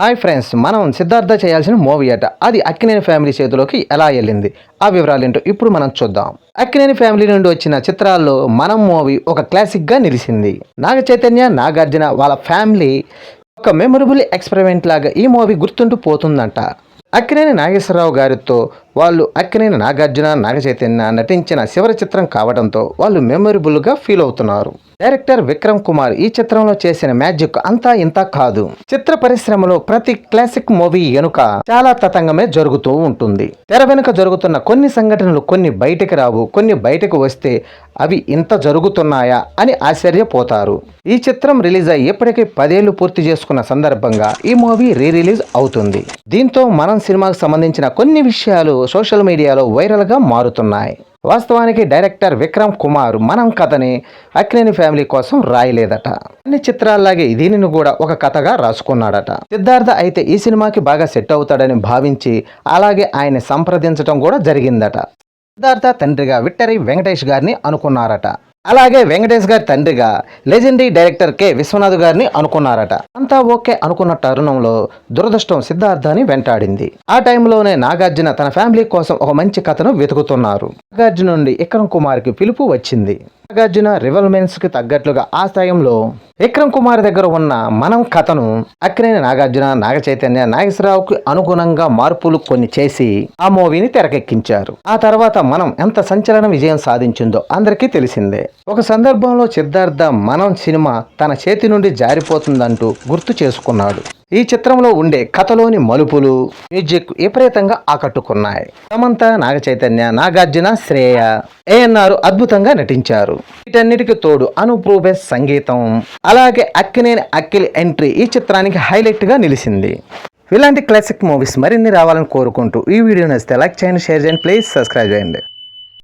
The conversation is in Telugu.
హాయ్ ఫ్రెండ్స్ మనం సిద్ధార్థ చేయాల్సిన మూవీ అట. అది అక్కినేని ఫ్యామిలీ చేతిలోకి ఎలా వెళ్ళింది? ఆ వివరాలు ఏంటో ఇప్పుడు మనం చూద్దాం. అక్కినేని ఫ్యామిలీ నుండి వచ్చిన చిత్రాల్లో మనం మూవీ ఒక క్లాసిక్గా నిలిచింది. నాగ చైతన్య నాగార్జున వాళ్ళ ఫ్యామిలీ ఒక మెమొరబుల్ ఎక్స్పెరిమెంట్ లాగా ఈ మూవీ గుర్తుంటూ పోతుందంట. అక్కినేని నాగేశ్వరరావు గారితో వాళ్ళు అక్కినేని నాగార్జున నాగచైతన్య నటించిన చివరి చిత్రం కావడంతో వాళ్ళు మెమొరబుల్గా ఫీల్ అవుతున్నారు. డైరెక్టర్ విక్రమ్ కుమార్ ఈ చిత్రంలో చేసిన మ్యాజిక్ అంతా ఇంత కాదు. చిత్ర పరిశ్రమలో ప్రతి క్లాసిక్ మూవీ వెనుక చాలా తతంగమే జరుగుతూ ఉంటుంది. తెర వెనుక జరుగుతున్న కొన్ని సంఘటనలు కొన్ని బయటికి రావు కొన్ని బయటకు వస్తే అవి ఇంత జరుగుతున్నాయా అని ఆశ్చర్యపోతారు. ఈ చిత్రం రిలీజ్ అయ్యి ఇప్పటికీ పదేళ్ళు పూర్తి చేసుకున్న సందర్భంగా ఈ మూవీ రీ రిలీజ్ అవుతుంది. దీంతో మనం సినిమాకు సంబంధించిన కొన్ని విషయాలు సోషల్ మీడియాలో వైరల్గా మారుతున్నాయి. వాస్తవానికి డైరెక్టర్ విక్రమ్ కుమార్ మనం కథని అక్నేని ఫ్యామిలీ కోసం రాయలేదట. అన్ని చిత్రాల్లాగే దీనిని కూడా ఒక కథగా రాసుకున్నాడట. సిద్ధార్థ అయితే ఈ సినిమాకి బాగా సెట్ అవుతాడని భావించి అలాగే ఆయన సంప్రదించడం కూడా జరిగిందట. సిద్ధార్థ తండ్రిగా విట్టరి వెంకటేష్ గారిని అనుకున్నారట. అలాగే వెంకటేష్ గారి తండ్రిగా లెజెండరీ డైరెక్టర్ కె. విశ్వనాథ్ గారిని అనుకున్నారట. అంతా ఓకే అనుకున్న తరుణంలో దురదృష్టం సిద్ధార్థని వెంటాడింది. ఆ టైంలోనే నాగార్జున తన ఫ్యామిలీ కోసం ఒక మంచి కథను వెతుకుతున్నారు. నాగార్జున నుండి విక్రమ్ కుమార్కి పిలుపు వచ్చింది. నాగార్జున రివల్మెన్స్కి తగ్గట్లుగా ఆ స్థాయిలో విక్రమ్ కుమార్ దగ్గర ఉన్న మనం కథను అక్కినేని నాగార్జున నాగ చైతన్య నాగేశ్వరరావుకి అనుగుణంగా మార్పులు కొన్ని చేసి ఆ మూవీని తెరకెక్కించారు. ఆ తర్వాత మనం ఎంత సంచలన విజయం సాధించిందో అందరికీ తెలిసిందే. ఒక సందర్భంలో సిద్ధార్థ మనం సినిమా తన చేతి నుండి జారిపోతుందంటూ గుర్తు చేసుకున్నాడు. ఈ చిత్రంలో ఉండే కథలోని మలుపులు మ్యూజిక్ విపరీతంగా ఆకట్టుకున్నాయి. సమంత నాగ చైతన్య నాగార్జున శ్రేయ ఏఎన్ఆర్ అద్భుతంగా నటించారు. వీటన్నిటికి తోడు అనుప్రూభే సంగీతం. అలాగే అక్కినేని అక్కిలి ఎంట్రీ ఈ చిత్రానికి హైలైట్గా నిలిచింది. ఇలాంటి క్లాసిక్ మూవీస్ మరిన్ని రావాలని కోరుకుంటూ ఈ వీడియో నచ్చితే లైక్ చేయండి షేర్ చేయండి ప్లీజ్ సబ్స్క్రైబ్ చేయండి.